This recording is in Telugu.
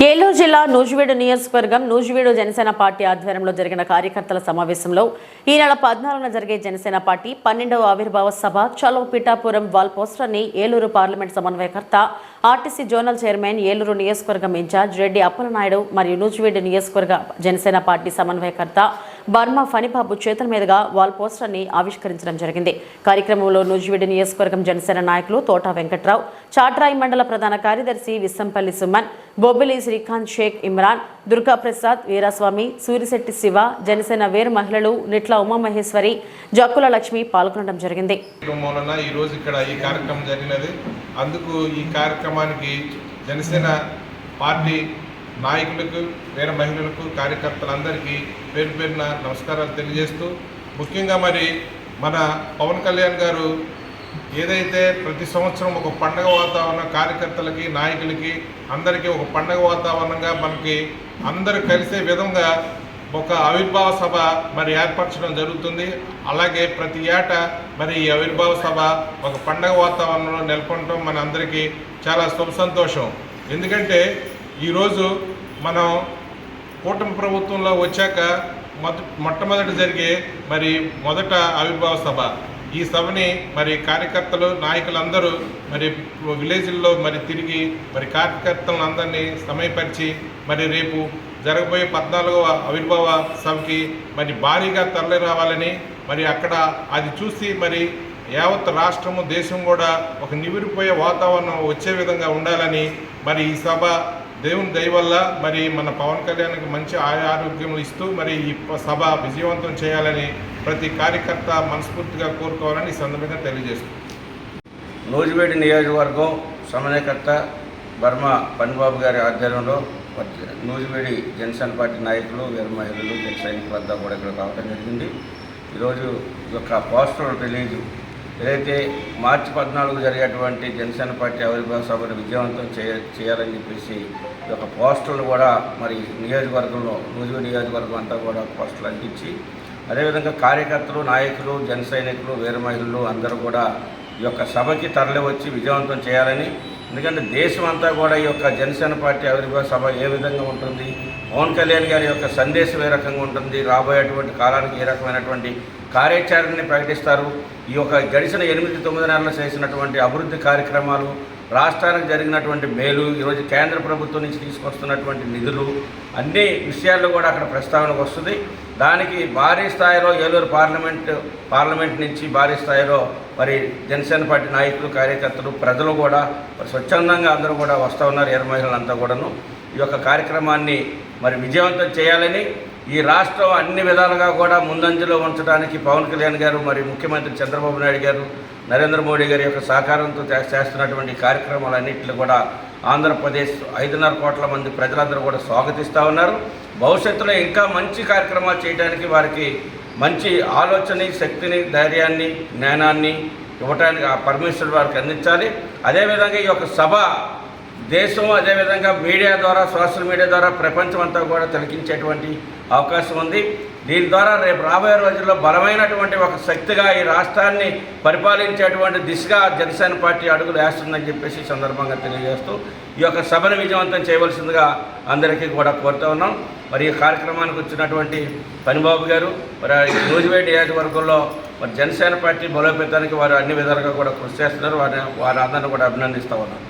ఏలూరు జిల్లా నూజివీడు నియోజకవర్గం నూజివీడు జనసేన పార్టీ ఆధ్వర్యంలో జరిగిన కార్యకర్తల సమావేశంలో ఈ నెల పద్నాలుగున జరిగే జనసేన పార్టీ పన్నెండవ ఆవిర్భావ సభ చలో పిఠాపురం వాల్ పోస్టర్ని ఏలూరు పార్లమెంట్ సమన్వయకర్త ఆర్టీసీ జోనల్ చైర్మన్ ఏలూరు నియోజకవర్గం ఇన్ఛార్జ్ రెడ్డి అప్పలనాయుడు మరియు నూజివీడు నియోజకవర్గ జనసేన పార్టీ సమన్వయకర్త బర్మా ఫణిబాబు చేతుల మీదుగా వాల్ పోస్టర్ని ఆవిష్కరించడం జరిగింది. కార్యక్రమంలో నూజివీడి నియోజకవర్గం జనసేన నాయకులు తోట వెంకట్రావు చాట్రాయి మండల ప్రధాన కార్యదర్శి విస్సంపల్లి సుమన్ బొబ్బిలి శ్రీకాంత్ షేక్ ఇమ్రాన్ దుర్గాప్రసాద్ వీరాస్వామి సూరిశెట్టి శివ జనసేన వేరు మహిళలు నిట్ల ఉమామహేశ్వరి జక్కుల లక్ష్మి పాల్గొనడం జరిగింది. ఈరోజు ఇక్కడ ఈ కార్యక్రమం జరిగినది. అందుకు ఈ కార్యక్రమానికి జనసేన పార్టీ నాయకులకు వేరే మహిళలకు కార్యకర్తలందరికీ పేరు పేరున నమస్కారాలు తెలియజేస్తూ ముఖ్యంగా మరి మన పవన్ కళ్యాణ్ గారు ఏదైతే ప్రతి సంవత్సరం ఒక పండగ వాతావరణం కార్యకర్తలకి నాయకులకి అందరికీ ఒక పండగ వాతావరణంగా మనకి అందరూ కలిసే విధంగా ఒక ఆవిర్భావ సభ మరి ఏర్పరచడం జరుగుతుంది. అలాగే ప్రతి ఏట మరి ఈ ఆవిర్భావ సభ ఒక పండగ వాతావరణంలో నెలకొనడం మన అందరికీ చాలా శుభ సంతోషం. ఎందుకంటే ఈరోజు మనం కూటమి ప్రభుత్వంలో వచ్చాక మొద మొట్టమొదటి జరిగే మరి మొదట ఆవిర్భావ సభ. ఈ సభని మరి కార్యకర్తలు నాయకులందరూ మరి విలేజ్ల్లో మరి తిరిగి మరి కార్యకర్తలను అందరినీ సమయపరిచి మరి రేపు జరగబోయే పద్నాలుగవ ఆవిర్భావ సభకి మరి భారీగా తరలి రావాలని మరి అక్కడ అది చూసి మరి యావత్ రాష్ట్రము దేశం కూడా ఒక నివిరిపోయే వాతావరణం వచ్చే విధంగా ఉండాలని మరి ఈ సభ దేవుని దయ వల్ల మరి మన పవన్ కళ్యాణ్కి మంచి ఆయా ఆరోగ్యం ఇస్తూ మరి ఈ సభ విజయవంతం చేయాలని ప్రతి కార్యకర్త మనస్ఫూర్తిగా కోరుకోవాలని ఈ సందర్భంగా తెలియజేస్తుంది నూజివేడి నియోజకవర్గం సమన్వయకర్త బర్మ పనిబాబు గారి ఆధ్వర్యంలో నూజివేడి జనసేన పార్టీ నాయకులు వీర మహిళలు జన సైనికులంతా కూడా ఇక్కడ కావడం జరిగింది. ఈరోజు ఈ యొక్క పోస్టర్ రిలీజ్ ఏదైతే మార్చి పద్నాలుగు జరిగేటువంటి జనసేన పార్టీ ఆవిర్భావ సభను విజయవంతం చేయ చేయాలని చెప్పేసి ఈ యొక్క పోస్టర్లు కూడా మరి నియోజకవర్గంలో నూజివేడి నియోజకవర్గం అంతా కూడా పోస్టర్లు అందించి అదేవిధంగా కార్యకర్తలు నాయకులు జన సైనికులు వీర మహిళలు అందరూ కూడా ఈ యొక్క సభకి తరలి వచ్చి విజయవంతం చేయాలని ఎందుకంటే దేశం అంతా కూడా ఈ యొక్క జనసేన పార్టీ ఆవిర్భావ సభ ఏ విధంగా ఉంటుంది? పవన్ కళ్యాణ్ గారి యొక్క సందేశం ఏ రకంగా ఉంటుంది? రాబోయేటువంటి కాలానికి ఏ రకమైనటువంటి కార్యాచరణని ప్రకటిస్తారు? ఈ యొక్క గడిచిన ఎనిమిది తొమ్మిది నెలలు చేసినటువంటి అభివృద్ధి కార్యక్రమాలు రాష్ట్రానికి జరిగినటువంటి మేలు ఈరోజు కేంద్ర ప్రభుత్వం నుంచి తీసుకొస్తున్నటువంటి నిధులు అన్ని విషయాల్లో కూడా అక్కడ ప్రస్తావనకు వస్తుంది. దానికి భారీ స్థాయిలో ఏలూరు పార్లమెంట్ పార్లమెంట్ నుంచి భారీ స్థాయిలో మరి జనసేన పార్టీ నాయకులు కార్యకర్తలు ప్రజలు కూడా స్వచ్ఛందంగా అందరూ కూడా వస్తూ ఉన్నారు ఎర్ర మహిళలంతా కూడాను. ఈ యొక్క కార్యక్రమాన్ని మరి విజయవంతం చేయాలని ఈ రాష్ట్రం అన్ని విధాలుగా కూడా ముందంజలో ఉంచడానికి పవన్ కళ్యాణ్ గారు మరియు ముఖ్యమంత్రి చంద్రబాబు నాయుడు గారు నరేంద్ర మోడీ గారి యొక్క సహకారంతో చేస్తున్నటువంటి కార్యక్రమాలన్నింటిలో కూడా ఆంధ్రప్రదేశ్ ఐదున్నర కోట్ల మంది ప్రజలందరూ కూడా స్వాగతిస్తూ ఉన్నారు. భవిష్యత్తులో ఇంకా మంచి కార్యక్రమాలు చేయడానికి వారికి మంచి ఆలోచన శక్తిని ధైర్యాన్ని జ్ఞానాన్ని ఇవ్వటానికి ఆ పరమేశ్వరుడు వారికి అందించాలి. అదేవిధంగా ఈ యొక్క సభ దేశం అదేవిధంగా మీడియా ద్వారా సోషల్ మీడియా ద్వారా ప్రపంచం అంతా కూడా తిలకించేటువంటి అవకాశం ఉంది. దీని ద్వారా రేపు రాబోయే రోజుల్లో బలమైనటువంటి ఒక శక్తిగా ఈ రాష్ట్రాన్ని పరిపాలించేటువంటి దిశగా జనసేన పార్టీ అడుగులు వేస్తుందని చెప్పేసి సందర్భంగా తెలియజేస్తూ ఈ యొక్క సభను విజయవంతం చేయవలసిందిగా అందరికీ కూడా కోరుతూ ఉన్నాం. మరి ఈ కార్యక్రమానికి వచ్చినటువంటి పనిబాబు గారు మరి నూజివేడ్ నియోజకవర్గంలో మరి జనసేన పార్టీ బలోపేతానికి వారు అన్ని విధాలుగా కూడా కృషి చేస్తున్నారు. వారి వారి అందరిని కూడా అభినందిస్తూ ఉన్నాం.